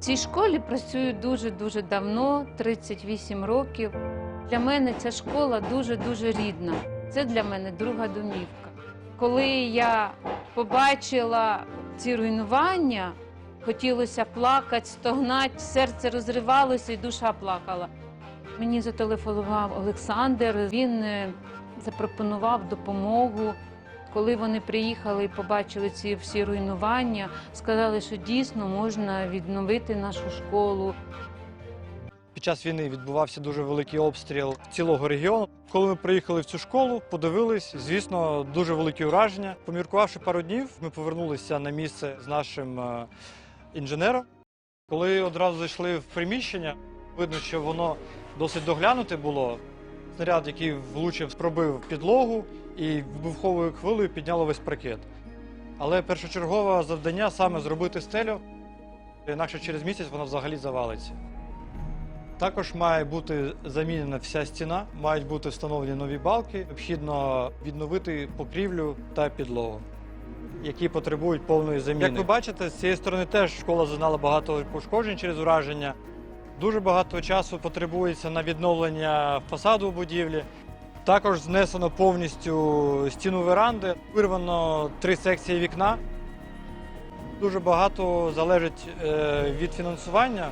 Цій школі працюю дуже-дуже давно, 38 років. Для мене ця школа дуже-дуже рідна. Це для мене друга домівка. Коли я побачила ці руйнування, хотілося плакати, стогнати, серце розривалося і душа плакала. Мені зателефонував Олександр. Він е, запропонував допомогу. Коли вони приїхали і побачили ці всі руйнування, сказали, що дійсно можна відновити нашу школу. Під час війни відбувався дуже великий обстріл цілого регіону. Коли ми приїхали в цю школу, подивились, звісно, дуже великі ураження. Поміркувавши пару днів, ми повернулися на місце з нашим е, інженером. Коли одразу зайшли в приміщення, видно, що воно досить доглянуте було. Снаряд, який влучив, пробив підлогу і вибуховою хвилею підняло весь паркет. Але першочергове завдання саме зробити стелю, інакше через місяць вона взагалі завалиться. Також має бути замінена вся стіна, мають бути встановлені нові балки. Необхідно відновити покрівлю та підлогу, які потребують повної заміни. Як ви бачите, з цієї сторони теж школа зазнала багато пошкоджень через ураження. Дуже багато часу потребується на відновлення фасаду будівлі. Також знесено повністю стіну веранди, вирвано три секції вікна. Дуже багато залежить е, від фінансування